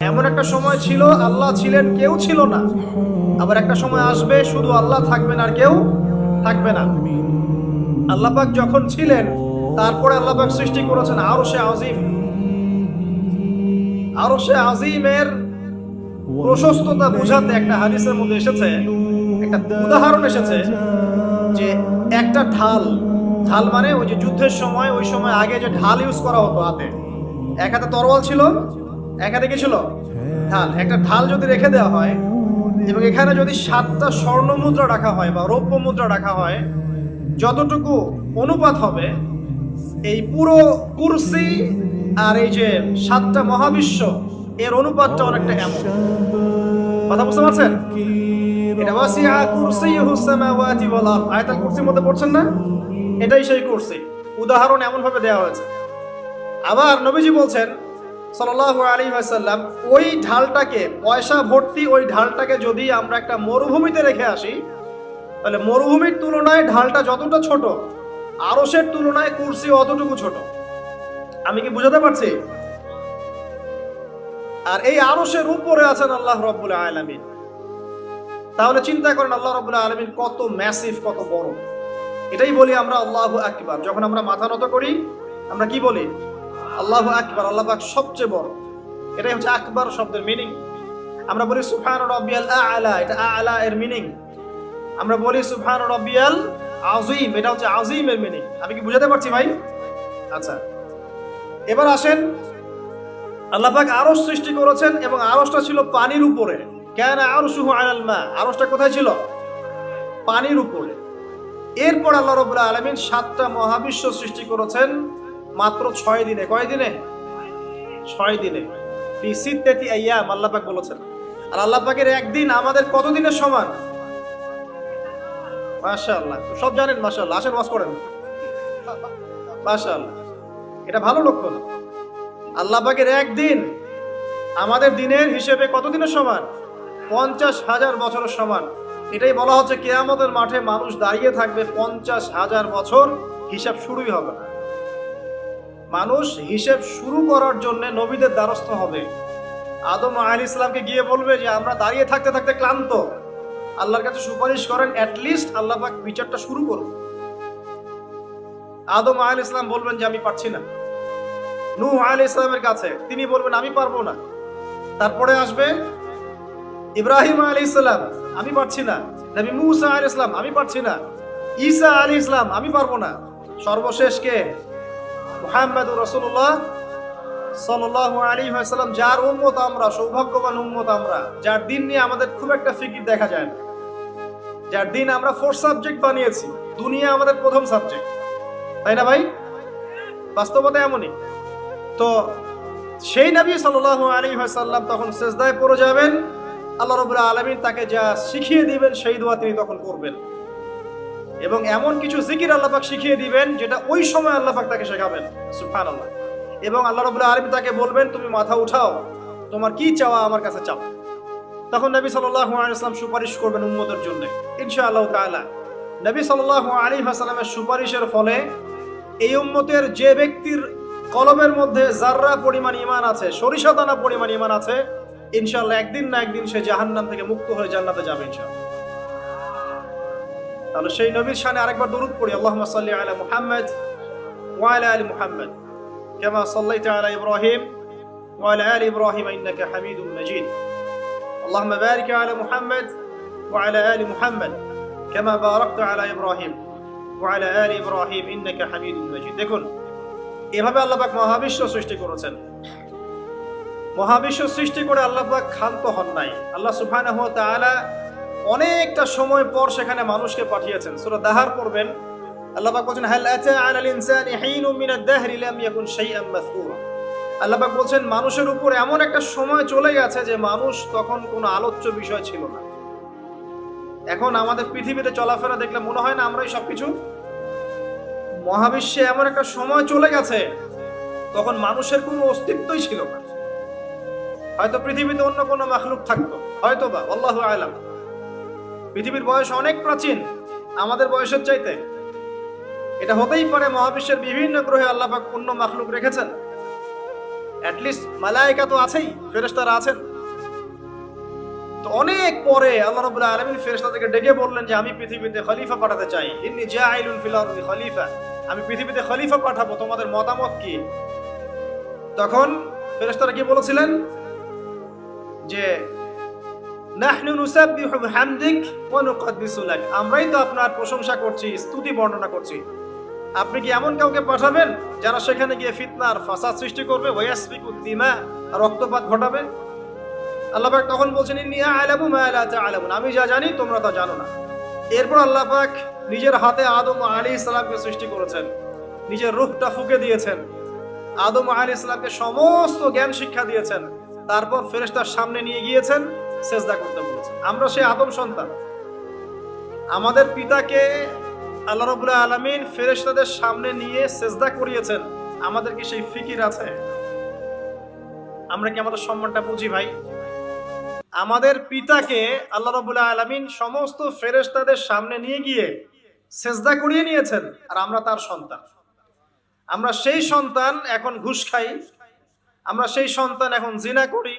এমন একটা সময় ছিল, আল্লাহ ছিলেন, কেউ ছিল না। আবার একটা সময় আসবে, শুধু আল্লাহ থাকবেন আর কেউ থাকবে না। আল্লাহ পাক যখন ছিলেন, তারপরে আল্লাহ পাক সৃষ্টি করেছেন আরও সে আজিম। আরও সে আজিমের প্রশস্ততা বোঝাতে একটা হাদিসের মধ্যে এসেছে, একটা উদাহরণ এসেছে যে একটা ঢাল ঢাল মানে ওই যে যুদ্ধের সময়, ওই সময় আগে যে ঢাল ইউজ করা হতো হাতে। এক হাতে তরোয়াল ছিল হাতে কি ছিল ঢাল। একটা ঢাল যদি রেখে দেওয়া হয়, এবং এখানে যদি সাতটা স্বর্ণ মুদ্রা রাখা হয় বা রৌপ্য মুদ্রা রাখা হয়, যতটুকু অনুপাত হবে, এই পুরো কুরসি আর এই যে সাতটা মহাবিশ্ব, এর অনুপাতটা অনেকটা এমন। কথা বুঝতে পারছেন? এটা ওয়াসিআ কুরসিয়ুহু সামাওয়াতি ওয়াল আরদ। আয়াতুল কুরসির মধ্যে পড়ছেন না? এটাই সেই কুরসি। উদাহরণ এমন ভাবে দেওয়া হয়েছে। আবার নবীজি বলছেন সাল্লাল্লাহু আলাইহি ওয়াসাল্লাম, ওই ঢালটাকে, পয়সা ভর্তি ওই ঢালটাকে যদি আমরা একটা মরুভূমিতে রেখে আসি, তাহলে মরুভূমির তুলনায় ঢালটা যতটা ছোট আরসের তুলনায় কুরসি অতটুকু ছোট। আমি কি বুঝাতে পারছি? আর এই আরসের উপরে আছেন আল্লাহ রব্বুল আলামিন। তাহলে চিন্তা করেন আল্লাহ রব্বুল আলামিন কত ম্যাসিভ কত বড়। এটাই বলি আমরা আল্লাহ আকবার। যখন আমরা মাথা নত করি, আমরা কি বলি? আল্লাহ আকবার আল্লাহবাক সবচেয়ে বড়। এটাই হচ্ছে আকবার শব্দের মিনিং আমরা বলি সুবহান রব্বিয়াল আলা, এটা আলা এর মিনিং আমরা বলি সুফান রব্বিয়াল আজিম এটা হচ্ছে আজিমের মিনিং আমি কি বুঝাতে পারছি ভাই? আচ্ছা। এবার আসেন, আল্লাহ পাক আরশ সৃষ্টি করেছেন এবং আরশটা ছিল পানির উপরে। কেন আরশুহু আলাল মা। আরশটা কোথায় ছিল? পানির উপরে। এরপর আল্লাহ রবুল্লা আলমিন সাতটা মহাবিশ্ব সৃষ্টি করেছেন। মাত্র ছয় দিনে, কয় দিনে? ছয় দিনে। ফি সিত্তাতি আইয়াম, আল্লাহ পাক বলেছেন। আর আল্লাহ পাকের একদিন আমাদের কত দিনের সমান? মাশাআল্লাহ। সব জানেন, মাশাআল্লাহ। আসেন, ওয়াজ করেন। মাশাআল্লাহ। এটা ভালো লক্ষণ। আল্লাহ পাকের একদিন আমাদের দিনের হিসেবে কত দিনের সমান? পঞ্চাশ হাজার বছরের সমান। এটাই বলা হচ্ছে, কেয়ামতের মাঠে মানুষ দাঁড়িয়ে থাকবে পঞ্চাশ হাজার বছর হিসাব শুরুই হবে না। মানুষ হিসেব শুরু করার জন্য নবীদের দ্বারস্থ হবে। আদম আল ইসলামকে গিয়ে বলবে যে, আমরা দাঁড়িয়ে থাকতে থাকতে ক্লান্ত। আল্লাহর কাছে সুপারিশ করেন অ্যাটলিস্ট আল্লাহ পাক বিচারটা শুরু করুন। আদম আল ইসলাম বলবেন যে, আমি পারছি না। নূহ আল ইসলামের কাছে তিনি বলবেন, আমি পারব না। তারপরে আসবে, ইব্রাহিম আলী ইসলাম আমি পারছি না। নবী মুসা ইসলাম আমি পারছি না। ঈসা আলী ইসলাম আমি পারব না। সর্বশেষ কে? মুহাম্মদ রসুল্লাহ সাল্লাহ আলী সাল্লাম যার উম্মত আমরা, সৌভাগ্যবান উম্মত আমরা, যার দিন নিয়ে আমাদের খুব একটা ফিকির দেখা যায় না। যার দিন আমরা ফোর্থ সাবজেক্ট বানিয়েছি, দুনিয়া আমাদের প্রথম সাবজেক্ট তাই না ভাই? বাস্তবতা এমনই। তো সেই নবী সাল্লাহ আলী সাল্লাম তখন সেজদায় পড়ে যাবেন। আল্লাহ রবুল্লা আলমিন তাকে যা শিখিয়ে দিবেন, সেই দোয়া তিনি তখন করবেন। এবং এমন কিছু জিকির আল্লাপাক শিখিয়ে দিবেন যেটা ওই সময় আল্লাপাক তাকে শেখাবেন। সুফান আল্লাহ এবং আল্লাহ রবুল্লা আলমী তাকে বলবেন, তুমি মাথা উঠাও, তোমার কি চাওয়া আমার কাছে চাও। তখন নবী সাল্লাহ সুপারিশ করবেন উম্মদের জন্য। ইনশা আল্লাহ তালা নবী সাল্লাহ আলী হাসালামের সুপারিশের ফলে এই উম্মতের যে ব্যক্তির কলমের মধ্যে জাররা পরিমাণ ইমান আছে, সরিষা দানা পরিমাণ ইমান আছে ইনশাল্লাহ একদিন না একদিন সে জাহান্নাম থেকে মুক্ত হয়ে জান্নাতে যাবে ইনশাল্লাহ তাহলে সেই নবীর শানে আরেকবার দরুদ পড়ি আল্লাহুম্মা সাল্লি আলা মুহাম্মদ ওয়া আলা আলি মুহাম্মদ কামা সাল্লাইতা আলা ইব্রাহিম ওয়া আলা আলি ইব্রাহিম ইন্নাকা হামিদুম মাজিদ اللهم بارك على محمد وعلى آل محمد كما باركت على إبراهيم وعلى آل إبراهيم إنك حميد مجيد দেখুন এভাবে আল্লাহ পাক মহাবিশ্ব সৃষ্টি করেছেন মহাবিশ্ব সৃষ্টি করে আল্লাহ পাক ক্ষান্ত হন নাই আল্লাহ সুবহানাহু ওয়া তাআলা অনেকটা সময় পর সেখানে মানুষকে পাঠিয়েছেন। সুরা দাহার পড়বেন। আল্লাহ পাক বলেন হাল আতা আলাল ইনসানি হিনুম মিনাদ দাহরি লাম ইয়াকুন শাইআন মাযকুরা আল্লাহ পাক বলছেন, মানুষের উপর এমন একটা সময় চলে গেছে যে মানুষ তখন কোনো আলোচ্য বিষয় ছিল না। এখন আমাদের পৃথিবীতে চলাফেরা দেখলে মনে হয় না আমরাই সবকিছু। মহাবিশ্বে এমন একটা সময় চলে গেছে, তখন মানুষের কোনো অস্তিত্বই ছিল না। হয়তো পৃথিবীতে অন্য কোনো মাখলুক থাকতো হয়তো বা আল্লাহ আলাম। পৃথিবীর বয়স অনেক প্রাচীন। আমাদের বয়সের চাইতে। এটা হতেই পারে মহাবিশ্বের বিভিন্ন গ্রহে আল্লাহ পাক অন্য মাখলুক রেখেছেন। অ্যাটলিস্ট মালাইকা তো আছেই, ফেরেশতারা আছেন। তো অনেক পরে আল্লাহ রাব্বুল আলামিন ফেরেশতাদেরকে ডেকে বললেন যে, আমি পৃথিবীতে খলিফা পাঠাতে চাই। ইন্নী জাইলুন ফিল আরদি খলিফা। আমি পৃথিবীতে খলিফা পাঠাবো, তোমাদের মতামত কি? তখন ফেরেশতারা কি বলেছিলেন? যে নাহনু নুসাব্বিহু বিহামদিক ওয়া নুকদ্দিসু লাক। আমরাই তো আপনার প্রশংসা করছি, স্তুতি বর্ণনা করছি। আপনি কি এমন কাউকে পাঠাবেন যারা সেখানে গিয়ে ফিতনার ফাসাদ সৃষ্টি করবে? ওয়াসফিকু দিমা, রক্তপাত ঘটাবে। আল্লাহ পাক তখন বলছেন, ইন্নী আ'লামু মা লা তা'লামুন আমি যা জানি, তোমরা তা জানো না। এরপর আল্লাহ পাক নিজের হাতে আদম আলাইহিস সালামকে সৃষ্টি করেছেন। নিজের রূহটা ফুকে দিয়েছেন। আদম আলাইহিস সালামকে সমস্ত জ্ঞান শিক্ষা দিয়েছেন। তারপর ফেরেশতার সামনে নিয়ে গিয়েছেন। সেজদা করতে বলেছেন আমরা সেই আদম সন্তান। আমাদের পিতাকে আল্লাহ রাব্বুল আলামিন ফেরেশতাদের সামনে নিয়ে সেজদা করিয়েছেন। আমাদের কি সেই ফিকির আছে? আমরা কি আমাদের সম্মানটা বুঝি ভাই? আমাদের পিতাকে আল্লাহ রাব্বুল আলামিন সমস্ত ফেরেশতাদের সামনে নিয়ে গিয়ে সেজদা করিয়ে নিয়েছেন, আর আমরা তার সন্তান। আমরা সেই সন্তান এখন ঘুষ খাই। আমরা সেই সন্তান এখন জিনা করি।